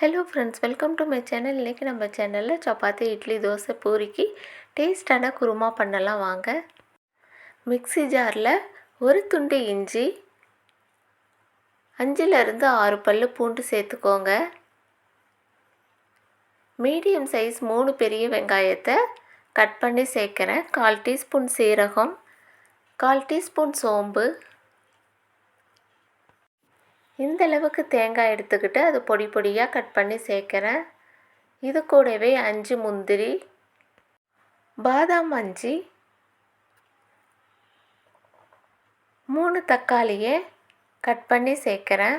Hello friends welcome to my channel இன்றைக்கி நம்ம சேனலில் சப்பாத்தி இட்லி தோசை பூரிக்கு டேஸ்டான குருமா பண்ணலாம் வாங்க. மிக்ஸி ஜாரில் ஒரு துண்டு இஞ்சி அஞ்சிலிருந்து ஆறு பல் பூண்டு சேர்த்துக்கோங்க. மீடியம் சைஸ் மூணு பெரிய வெங்காயத்தை கட் பண்ணி சேர்க்குறேன். கால் டீஸ்பூன் சீரகம் கால் டீஸ்பூன் சோம்பு இந்த அளவுக்கு தேங்காய் எடுத்துக்கிட்டு அது பொடி பொடியாக கட் பண்ணி சேர்க்குறேன். இது கூடவே அஞ்சு முந்திரி பாதாம் அஞ்சு மூணு தக்காளியை கட் பண்ணி சேர்க்குறேன்.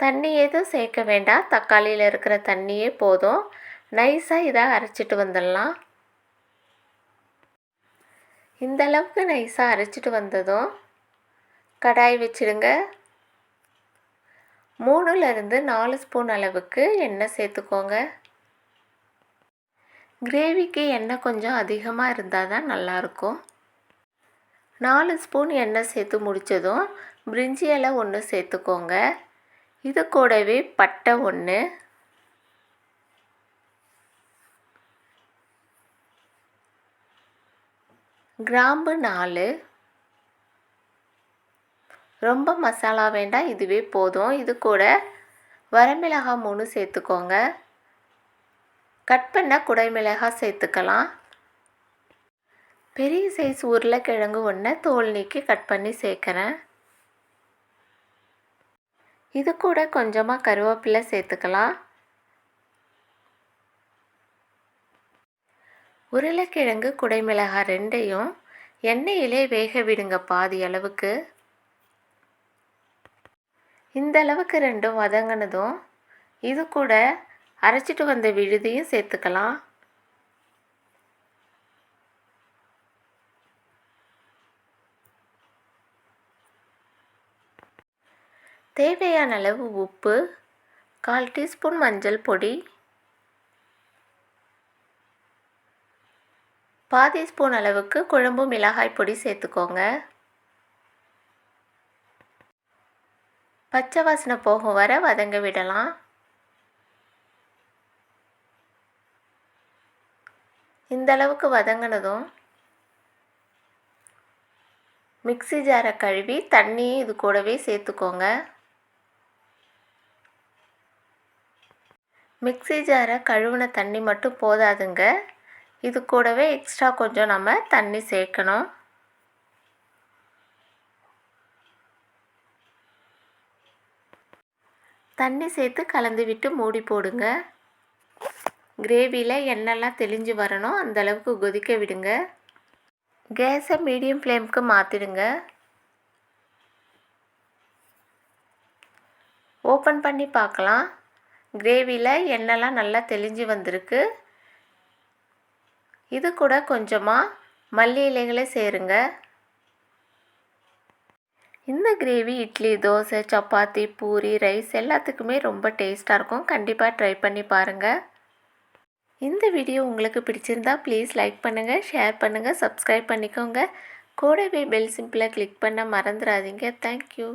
தண்ணி எதுவும் சேர்க்க வேண்டாம். தக்காளியில் இருக்கிற தண்ணியே போதும். நைஸாக இதை அரைச்சிட்டு வந்துடலாம். இந்த அளவுக்கு நைஸாக அரைச்சிட்டு வந்ததும் கடாய் வச்சுடுங்க. மூணுலேருந்து நாலு ஸ்பூன் அளவுக்கு எண்ணெய் சேர்த்துக்கோங்க. கிரேவிக்கு எண்ணெய் கொஞ்சம் அதிகமாக இருந்தால் தான் நல்லாயிருக்கும். நாலு ஸ்பூன் எண்ணெய் சேர்த்து முடித்ததும் பிரிஞ்சி இலை ஒன்று சேர்த்துக்கோங்க. இது கூடவே பட்டை ஒன்று கிராம்பு நாலு. ரொம்ப மசாலா வேண்டாம் இதுவே போதும். இது கூட வரமிளகாய் மூணு சேர்த்துக்கோங்க. கட் பண்ண குடைமிளகாய் சேர்த்துக்கலாம். பெரிய சைஸ் உருளைக்கிழங்கு ஒன்று தோல் நீக்கி கட் பண்ணி சேர்க்குறேன். இது கூட கொஞ்சமாக கருவேப்பிலை சேர்த்துக்கலாம். உருளைக்கிழங்கு குடைமிளகாய் ரெண்டையும் எண்ணெயிலே வேக விடுங்க பாதி அளவுக்கு. இந்த அளவுக்கு ரெண்டும் வதங்கினதும் இது கூட அரைச்சிட்டு வந்த விழுதியும் சேர்த்துக்கலாம். தேவையான அளவு உப்பு கால் டீஸ்பூன் மஞ்சள் பொடி பாதி ஸ்பூன் அளவுக்கு குழம்பு மிளகாய் பொடி சேர்த்துக்கோங்க. பச்சை வாசனை போகும் வர வதங்க விடலாம். இந்த அளவுக்கு வதங்கினதும் மிக்சி ஜாரை கழுவி தண்ணியும் இது கூடவே சேர்த்துக்கோங்க. மிக்சி ஜாரை கழுவின தண்ணி மட்டும் போதாதுங்க. இது கூடவே எக்ஸ்ட்ரா கொஞ்சம் நம்ம தண்ணி சேர்க்கணும். தண்ணி சேர்த்து கலந்து விட்டு மூடி போடுங்க. கிரேவியில் எண்ணெய்லாம் தெளிஞ்சு வரணும் அந்தளவுக்கு கொதிக்க விடுங்க. கேஸை மீடியம் ஃப்ளேமுக்கு மாற்றிடுங்க ஓப்பன் பண்ணி பார்க்கலாம். கிரேவியில் எண்ணெய்லாம் நல்லா தெளிஞ்சு வந்திருக்கு. இது கூட கொஞ்சமாக மல்லி இலைகளை சேருங்க. இந்த கிரேவி இட்லி தோசை சப்பாத்தி பூரி ரைஸ் எல்லாத்துக்குமே ரொம்ப டேஸ்ட்டாக இருக்கும். கண்டிப்பாக ட்ரை பண்ணி பாருங்கள் இந்த வீடியோ உங்களுக்கு பிடிச்சிருந்தா ப்ளீஸ் லைக் பண்ணுங்கள் ஷேர் பண்ணுங்கள் சப்ஸ்கிரைப் பண்ணிக்கோங்க. கூடவே பெல் சிம்பிளை கிளிக் பண்ண மறந்துடாதீங்க. தேங்க்யூ